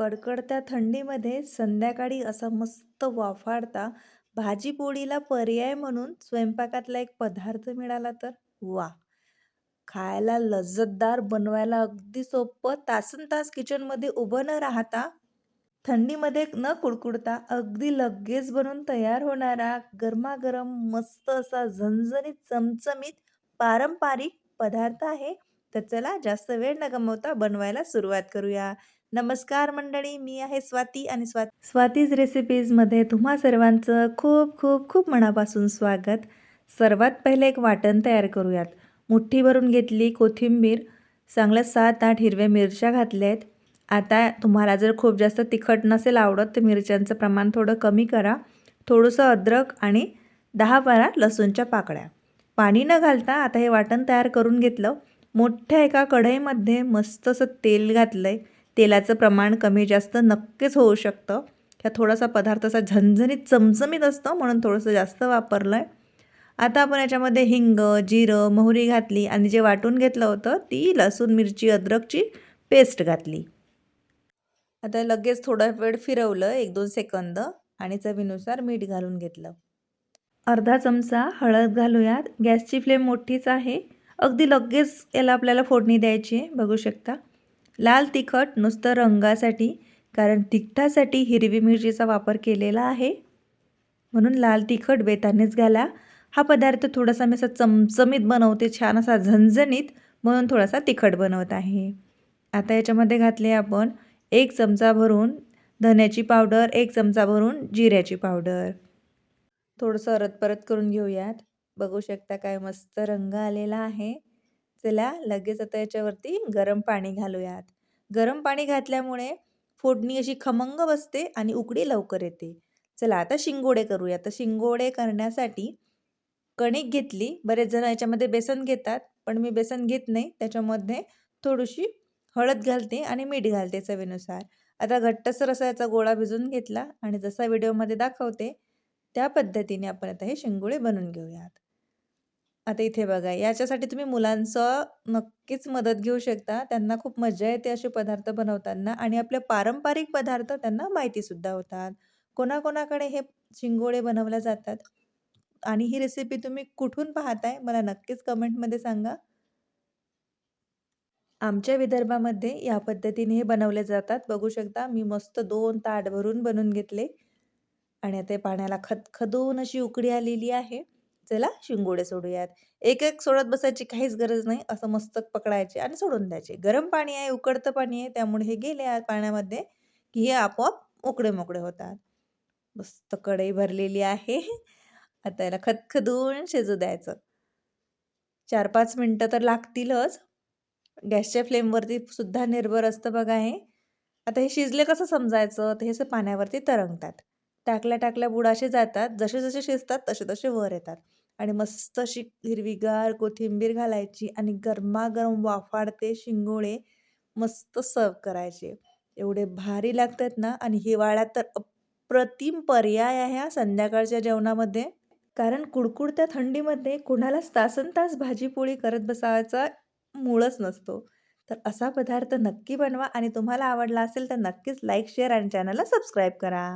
कडकडत्या थंडीमध्ये संध्याकाळी असा मस्त वाफाडता भाजीपोळीला पर्याय म्हणून स्वयंपाकातला एक पदार्थ मिळाला तर वा खायला लज्जतदार, बनवायला अगदी सोपं, तासनतास किचनमध्ये उभं न राहता, थंडीमध्ये न कुडकुडता अगदी लगेच बनून तयार होणारा गरमागरम मस्त असा झणझणीत, चमचमीत पारंपरिक पदार्थ आहे. तर चला जास्त वेळ न गमावता बनवायला सुरुवात करूया. नमस्कार मंडळी, मी आहे स्वाती आणि स्वा स्वातीज रेसिपीजमध्ये तुम्हा सर्वांचं खूप खूप खूप मनापासून स्वागत. सर्वात पहिले एक वाटण तयार करूयात. मुठ्ठी भरून घेतली कोथिंबीर, चांगल्या 7-8 हिरव्या मिरच्या घातल्या आहेत. आता तुम्हाला जर खूप जास्त तिखट नसेल आवडत तर मिरच्यांचं प्रमाण थोडं कमी करा. थोडंसं अद्रक आणि दहा बारा लसूणच्या पाकळ्या. पाणी न घालता आता हे वाटण तयार करून घेतलं. मोठ्या एका कढईमध्ये मस्त असं तेल आहे तेलाचं प्रमाण कमी जास्त नक्कीच होऊ शकतं. ह्या थोडासा पदार्थ असा झणझणीत चमचमीत असतं म्हणून थोडंसं जास्त वापरलं आहे. आता आपण याच्यामध्ये हिंग, जिरं, मोहरी घातली आणि जे वाटून घेतलं होतं ती लसूण, मिरची, अद्रकची पेस्ट घातली. आता लगेच थोडा वेळ फिरवलं 1-2 सेकंद आणि चवीनुसार मीठ घालून घेतलं. अर्धा चमचा हळद घालूयात. गॅसची फ्लेम मोठीच आहे. अगदी लगेच याला आपल्याला फोडणी द्यायची आहे. बघू शकता. लाल तिखट नुसतं रंगासाठी, कारण तिखटासाठी हिरवी मिरचीचा वापर केलेला आहे. म्हणून लाल तिखट बेतानेच घाला. हा पदार्थ थोडासा मी असा चमचमीत बनवते, छान असा झणझणीत, म्हणून थोडासा तिखट बनवत आहे. आता याच्यामध्ये घातले आपण एक चमचा भरून धन्याची पावडर, एक चमचा भरून जिऱ्याची पावडर. थोडंसं परत करून घेऊयात. बघू शकता काय मस्त रंग आलेला आहे. चला लगेच आता याच्यावरती गरम पाणी घालूयात. गरम पाणी घातल्यामुळे फोडणी अशी खमंग बसते आणि उकडी लवकर येते. चला आता शिंगोडे करूया. तर शिंगोडे करण्यासाठी कणिक घेतली. बरेच जण याच्यामध्ये बेसन घेतात, पण मी बेसन घेत नाही. त्याच्यामध्ये थोडीशी हळद घालते आणि मीठ घालते चवीनुसार. आता घट्टसर असा याचा गोळा भिजून घेतला आणि जसा व्हिडिओमध्ये दाखवते त्या पद्धतीने आपण आता हे शिंगोळे बनवून घेऊयात. आता इथे बघा याच्यासाठी तुम्ही मुलांचं नक्कीच मदत घेऊ शकता. त्यांना खूप मजा येते असे पदार्थ बनवताना आणि आपले पारंपरिक पदार्थ त्यांना माहितीसुद्धा होतात. कोणाकोणाकडे हे शिंगोळे बनवल्या जातात आणि ही रेसिपी तुम्ही कुठून पाहताय मला नक्कीच कमेंटमध्ये सांगा. आमच्या विदर्भामध्ये या पद्धतीने हे बनवले जातात. बघू शकता मी मस्त दोन ताट भरून बनवून घेतले आणि आता पाण्याला खदखदून अशी उकडी आलेली आहे. चला शिंगोडे सोडूयात. एक-एक सोडत बसायची काहीच गरज नाही. असं मस्तक पकडायचे आणि सोडून द्यायचे. गरम पाणी आहे, उकडतं पाणी आहे त्यामुळे हे गेले पाण्यामध्ये की हे आपोआप उकडे मोकळे होतात. मस्त कढई भरलेली आहे. आता याला खदखदून शिजू द्यायचं. चार पाच मिनटं तर लागतीलच. गॅसच्या फ्लेमवरती सुद्धा निर्भर असतं बघा हे. आता हे शिजले कसं समजायचं? तर हे असं पाण्यावरती तरंगतात. टाकल्या-टाकल्या बुडाचे जातात. जसे-जसे शिजतात तसे-तसे वर येतात आणि मस्त अशी हिरवीगार कोथिंबीर घालायची आणि गरमागरम वाफाळते शिंगोळे मस्त सर्व करायचे. एवढे भारी लागतात ना आणि हिवाळ्यात तर अप्रतिम पर्याय आहे हा संध्याकाळच्या जेवणामध्ये. कारण कुडकुडत्या थंडीमध्ये कुणालाच तासनतास तास भाजीपोळी करत बसावायचा मूळच नसतो. तर असा पदार्थ नक्की बनवा आणि तुम्हाला आवडला असेल तर नक्कीच लाईक, शेअर आणि चॅनलला सबस्क्राईब करा.